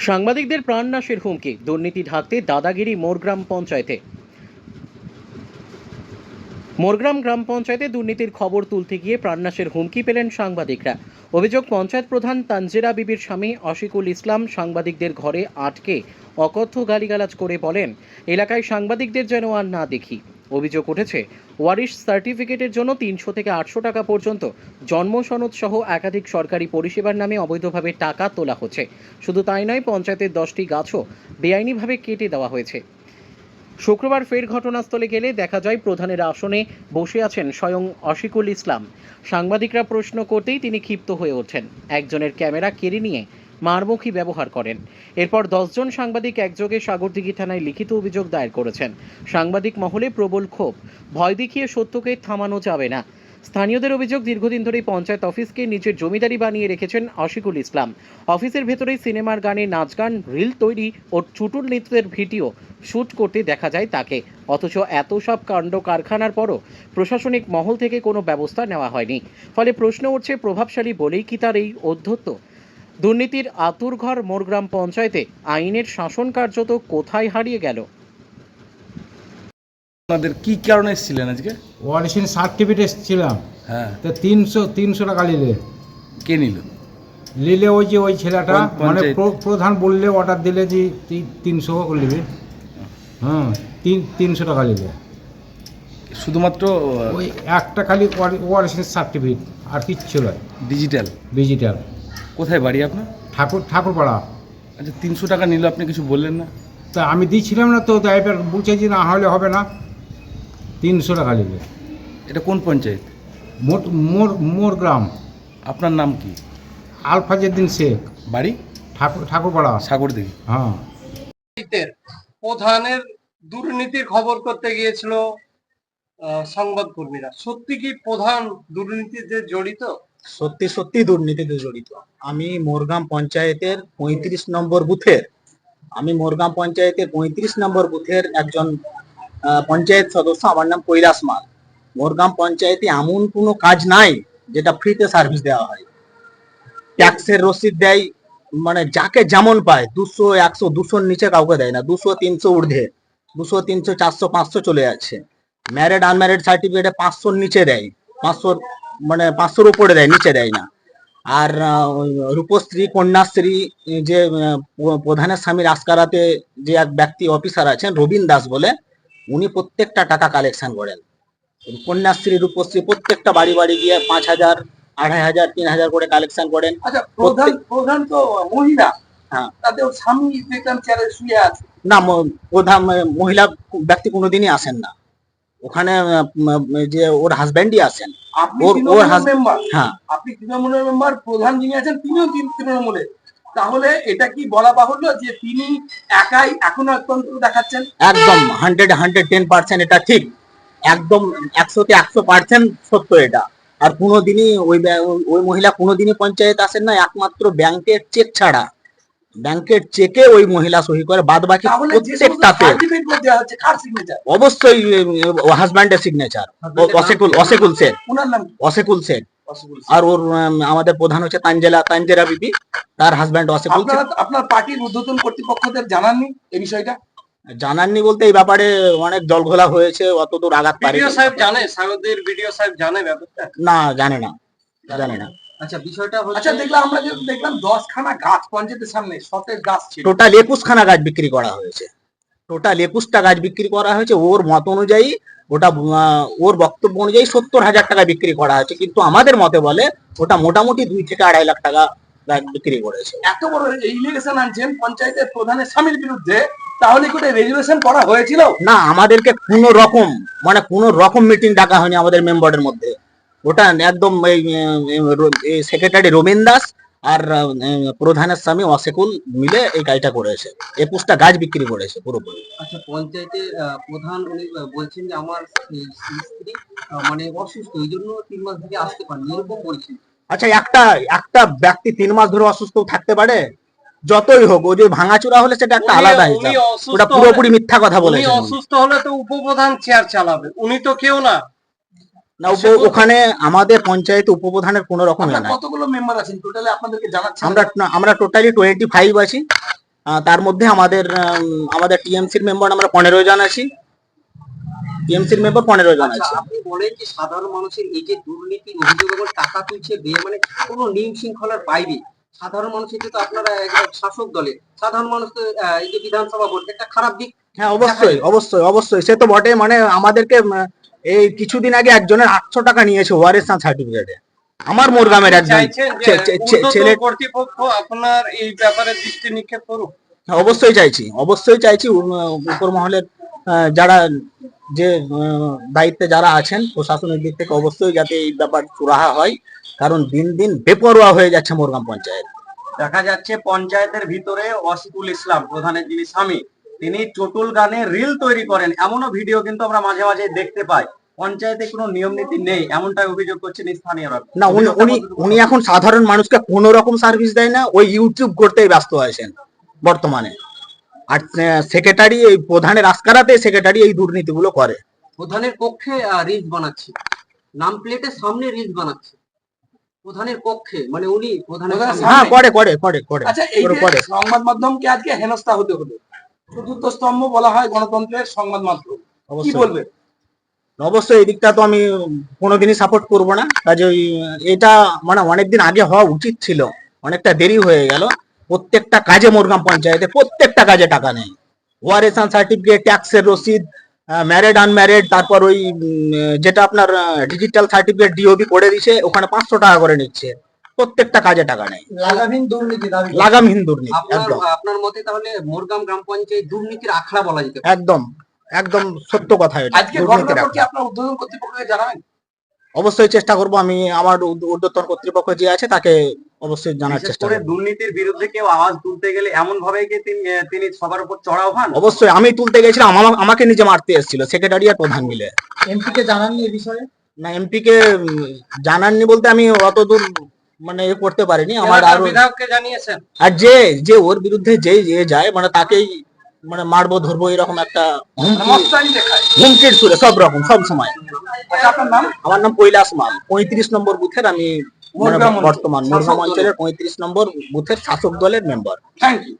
সাংবাদিকদের প্রাণনাশের হুমকি, দুর্নীতি ঢাকতে দাদাগিরি মোরগ্রাম পঞ্চায়েতে। মোরগ্রাম গ্রাম পঞ্চায়েতে দুর্নীতির খবর তুলতে গিয়ে প্রাণনাশের হুমকি পেলেন সাংবাদিকরা। অভিযোগ, পঞ্চায়েত প্রধান তানজেরা বিবির স্বামী আশিকুল ইসলাম সাংবাদিকদের ঘরে আটকে অকথ্য গালিগালাজ করে বলেন, এলাকায় সাংবাদিকদের যেন আর না দেখি। অভিযোগ উঠেছে, ওয়ারিশ সার্টিফিকেটের জন্য তিনশো থেকে আটশো টাকা পর্যন্ত জন্ম সনদ সহ একাধিক সরকারি পরিষেবার নামে অবৈধভাবে টাকা তোলা হচ্ছে। শুধু তাই নয়, পঞ্চায়েতের দশটি গাছও বেআইনিভাবে কেটে দেওয়া হয়েছে। শুক্রবার ফের ঘটনাস্থলে গেলে দেখা যায় প্রধানের আসনে বসে আছেন স্বয়ং অশিকুল ইসলাম। সাংবাদিকরা প্রশ্ন করতেই তিনি ক্ষিপ্ত হয়ে ওঠেন। একজনের ক্যামেরা কেড়ে নিয়ে মারমুখী ব্যবহার করেন। এরপর দশজন সাংবাদিক একযোগে সাগরদিঘি থানায় লিখিত অভিযোগ দায়ের করেছেন। সাংবাদিক মহলে প্রবল ক্ষোভ। ভয় দেখিয়ে সত্যকে থামানো যাবে না। স্থানীয়দের অভিযোগ, দীর্ঘদিন ধরেই পঞ্চায়েত অফিসকে নিজের জমিদারি বানিয়ে রেখেছেন আশিকুল ইসলাম। অফিসের ভেতরেই সিনেমার গানে নাচ গান, রিল তৈরি ও চুটুল নৃত্যের ভিডিও শ্যুট করতে দেখা যায় তাকে। অথচ এত সব কাণ্ড কারখানার পরও প্রশাসনিক মহল থেকে কোনো ব্যবস্থা নেওয়া হয়নি। ফলে প্রশ্ন উঠছে, প্রভাবশালী বলেই কি তার এই অধ্যত্ত? দুর্নীতির আতুরঘর মোরগ্রাম পঞ্চায়েতে আইনের শাসন কার্যত কোথায় হারিয়ে গেল? আপনাদের কি কারণে এসেছিলেন আজকে? ওয়ারিশন সার্টিফিকেট এসেছিলাম। হ্যাঁ। তো তিনশো তিনশো টাকা নিলে। কে নিল? নিলে ওই যে ওই ছেলেটা মানে প্রধান বললে অর্ডার দিলে যে তিনশো নেবে। হ্যাঁ তিন তিনশো টাকা নিলে। শুধুমাত্র ওই একটা খালি ওয়ারিশন সার্টিফিকেট আর কিচ্ছু নয়। ডিজিটাল ডিজিটাল কোথায় বাড়ি আপনার? ঠাকুর ঠাকুরপাড়া। আচ্ছা তিনশো টাকা নিল আপনি কিছু বললেন না? তা আমি দিচ্ছিলাম না তো তাই এবার বলছে যে না হলে হবে না। তিনশো টাকা নিলে এটা কোন পঞ্চায়েত? মোট মোর মোর গ্রাম। আপনার নাম কি? আলফাজেদ্দিন শেখ। বাড়ি? ঠাকুর ঠাকুরপাড়া। সাগরদিঘি। হ্যাঁ। প্রধানের দুর্নীতির খবর করতে গিয়েছিল আহ, সংবাদকর্মীরা। সত্যি কি প্রধান দুর্নীতিতে জড়িত? সত্যি সত্যি দুর্নীতিতে জড়িত। আমি মোরগাম পঞ্চায়েতের পঁয়ত্রিশ নম্বর বুথের আমি মোরগাম পঞ্চায়েতের পঁয়ত্রিশ নম্বর বুথের একজন পঞ্চায়েত সদস্য, আমার নাম কৈলাস মাল। মোরগাম পঞ্চায়েতে এমন কোনো কাজ নাই যেটা ফ্রিতে সার্ভিস দেওয়া হয়। ট্যাক্সের রসিদ দেয় মানে যাকে যেমন পায়, দুশো, একশো, দুশোর নিচে কাউকে দেয় না, দুশো, তিনশো ঊর্ধ্বে, দুশো, তিনশো, চারশো, পাঁচশো চলে যাচ্ছে। ম্যারিড আনম্যারিড সার্টিফিকেটে পাঁচশোর নিচে দেয়, পাঁচশোর মানে পাঁচশোর উপরে দেয়, নিচে দেয় না। আর রূপশ্রী, কন্যাশ্রী, যে প্রধানের স্বামীর আসকারাতে যে এক ব্যক্তি অফিসার আছেন, রবীন দাস বলে উনি প্রত্যেকটা টাকা কালেকশন করেন। কন্যাশ্রী রূপশ্রী প্রত্যেকটা বাড়ি বাড়ি গিয়ে পাঁচ হাজার আড়াই হাজার তিন হাজার করে কালেকশন করেন। আচ্ছা প্রধান প্রধান তো মহিলা। হ্যাঁ। স্বামী দেখলাম চেয়ারে শুয়ে আছে। না প্রধান মহিলা ব্যক্তি কোনোদিনই আসেন না। ওখানে যে ওর হাজব্যান্ডই আসেন। ওর- ওর হ্যাঁ। আপনি তৃণমূলের মেম্বার প্রধান যিনি আছেন তিনিও তৃণ- তৃণমূলের তাহলে এটা কি বলা বাহুল্য যে তিনি একাই এখনও অত্যন্ত দেখাচ্ছেন? একদম হান্ড্রেড হান্ড্রেড টেন পার্সেন্ট এটা ঠিক। একদম একশোতে একশো পার্সেন্ট সত্য এটা। আর কোনোদিনই ওই ওই- মহিলা কোনোদিনই পঞ্চায়েত আসেন না একমাত্র ব্যাংকের চেক ছাড়া। ব্যাংকের চেকে ওই মহিলা সহি করে বাদ বাকি প্রত্যেকটাতে। অবশ্যই হাজব্যান্ডের সিগনেচার অসেকুল অসেকুল নাম অসেকুল শেখ অসিকুল সিং। আর ওর আমাদের প্রধান হচ্ছে তানজেলা তানজেরা বিবি তার হাজব্যান্ড শেখ আপনারা আপনার পার্টির ঊর্ধ্বতন কর্তৃপক্ষদের জানাননি এই বিষয়টা? জানাননি বলতে এই ব্যাপারে অনেক জল ঘোলা হয়েছে অতদূর আঘাত পারে বিডিও সাহেব জানে? সাগরদের বিডিও সাহেব জানে ব্যাপারটা? না জানে না জানে না। আচ্ছা বিষয়টা হচ্ছে আচ্ছা দেখলাম আমরা যে দেখলাম দশখানা গাছ পঞ্চায়েতের সামনে সতেজ গাছ ছিল। টোটাল একুশখানা গাছ বিক্রি করা হয়েছে। টোটাল একুশটা গাছ বিক্রি করা হয়েছে। ওর মত অনুযায়ী ওটা ওর বক্তব্য অনুযায়ী সত্তর হাজার টাকা বিক্রি করা হয়েছে। কিন্তু আমাদের মতে বলে ওটা মোটামুটি দুই থেকে আড়াই লাখ টাকা বিক্রি করেছে। এত বড় ইলিগেশন আনছেন পঞ্চায়েতের প্রধানের স্বামীর বিরুদ্ধে তাহলে কি রেজুলেশন করা হয়েছিল? না আমাদেরকে কোনো রকম মানে কোনো রকম মিটিং ডাকা হয়নি আমাদের মেম্বারের মধ্যে। ওটা একদম সেক্রেটারি রবীন দাস আর প্রধানের স্বামী অসেকুল মিলে এই কাজটা করেছে। একুশটা গাছ বিক্রি করেছে পুরোপুরি। আচ্ছা পঞ্চায়েতের আহ, প্রধান উনি বলছেন যে আমার স্ত্রী মানে অসুস্থ এই জন্য তিন মাস থেকে আসতে পারেনি এরকম বলছেন। আচ্ছা একটা একটা ব্যক্তি তিন মাস ধরে অসুস্থ থাকতে পারে? যতই হোক ও যে ভাঙাচোরা হলে সেটা একটা আলাদা ওটা পুরোপুরি মিথ্যা কথা বলে অসুস্থ হলে তো উপপ্রধান চেয়ার চালাবে উনি তো কেউ না। না ওখানে আমাদের পঞ্চায়েতে উপপ্রধানের কোনো রকম কতগুলো মেম্বার আছেন? টোটালি আপনাদেরকে জানাচ্ছেন আমরা আমরা টোটালি টোয়েন্টি ফাইভ আছি তার মধ্যে আমাদের আমাদের টিএমসির মেম্বার আমরা পনেরো জন আছি। টিএমসির মেম্বার পনেরো জন আচ্ছা আছে। আপনি বলেন যে সাধারণ মানুষের এই যে দুর্নীতির অভিযোগ টাকা তুলছে মানে কোনো নিয়ম শৃঙ্খলার বাইরে। সাধারণ তো আপনারা শাসক দলে সাধারণ মানুষ তো আহ, এই যে বিধানসভা ভোট একটা খারাপ দিক। হ্যাঁ অবশ্যই অবশ্যই অবশ্যই। সে তো বটে মানে আমাদেরকে এই কিছুদিন আগে একজনের আটশো টাকা নিয়েছে ওয়ারেস সার্টিফিকেটে। আমার মোরগ্রামের একজন ছেলে কর্তৃপক্ষ আপনার এই ব্যাপারে দৃষ্টি নিক্ষেপ করুক। হ্যাঁ, অবশ্যই চাইছি অবশ্যই চাইছি উপর মহলের যারা যে দায়িত্বে যারা আছেন প্রশাসনের দিক থেকে অবশ্যই যাতে এই ব্যাপার চুরাহা হয় কারণ দিন দিন বেপরোয়া হয়ে যাচ্ছে মোরগাম পঞ্চায়েত। দেখা যাচ্ছে পঞ্চায়েতের ভিতরে ওয়াসিকুল ইসলাম প্রধানের যিনি স্বামী তিনি চটুল গানে রিল তৈরি করেন। এমনও ভিডিও কিন্তু আমরা মাঝে মাঝে দেখতে পাই। পঞ্চায়েতে কোনো নিয়ম নীতি নেই এমনটাই অভিযোগ করছেন স্থানীয়রা। না উনি উনি উনি এখন সাধারণ মানুষকে কোনো রকম সার্ভিস দেয় না ওই ইউটিউব করতেই ব্যস্ত আছেন বর্তমানে। আর সেক্রেটারি এই প্রধানের আস্কারাতে সেক্রেটারি এই দুর্নীতিগুলো করে। প্রধানের কক্ষে রিলস বানাচ্ছে। নাম প্লেটের সামনে রিলস বানাচ্ছে। প্রধানের কক্ষে মানে উনি প্রধানের হ্যাঁ করে করে করে করে। আচ্ছা এই সংবাদ মাধ্যমকে আজকে হেনস্থা হতে হলো। চতুর্থ স্তম্ভ বলা হয় গণতন্ত্রের সংবাদ মাধ্যম। কি বলবে? অবশ্যই এই দিকটা তো আমি কোনোদিনই সাপোর্ট করব না। কাজে এটা মানে অনেকদিন আগে হওয়া উচিত ছিল। অনেকটা দেরি হয়ে গেল। প্রত্যেকটা কাজে মোরগাম পঞ্চায়েতে প্রত্যেকটা কাজে টাকা নেই। ওয়ারেসান সার্টিফিকেট ট্যাক্সের রসিদ ম্যারেড আনম্যারেড তারপর ওই যেটা আপনার ডিজিটাল সার্টিফিকেট ডিওবি করে দিছে ওখানে পাঁচশো টাকা করে নিচ্ছে। প্রত্যেকটা কাজে টাকা নেই লাগামহীন দুর্নীতি লাগামহীন দুর্নীতি আপনার মতে তাহলে মোরগাম গ্রাম পঞ্চায়েত দুর্নীতির আখড়া বলা যেতে একদম একদম সত্য কথা এটা অবশ্যই চেষ্টা করব আমি আমার ঊর্ধ্ব- ঊর্ধ্বতন কর্তৃপক্ষ যে আছে তাকে অবশ্যই জানার চেষ্টা করব। দুর্নীতির বিরুদ্ধে কেউ আওয়াজ তুলতে গেলে এমন ভাবে কি তিনি তিনি সবার উপর চড়াও হন অবশ্যই আমি তুলতে গেছিলাম আমাকে নিজে মারতে এসেছিল সেক্রেটারি আর প্রধান মিলে। এমপি কে জানাননি এই বিষয়ে? না এমপি কে জানাননি বলতে আমি অত দূর মানে এ করতে পারেনি আমার আরও বিধায়ককে জানিয়েছেন। আর যে যে ওর বিরুদ্ধে যে যে যায় মানে তাকেই মানে মারবো ধরবো এরকম একটা মস্তানি হুমকির সুরে সব রকম সব সময়। আচ্ছা আমার নাম কৈলাস মাল। পঁয়ত্রিশ নম্বর বুথের আমি মানে মোরগ্রাম বর্তমান মুরগাম অঞ্চলের পঁয়ত্রিশ নম্বর বুথের শাসক দলের মেম্বার থ্যাংক ইউ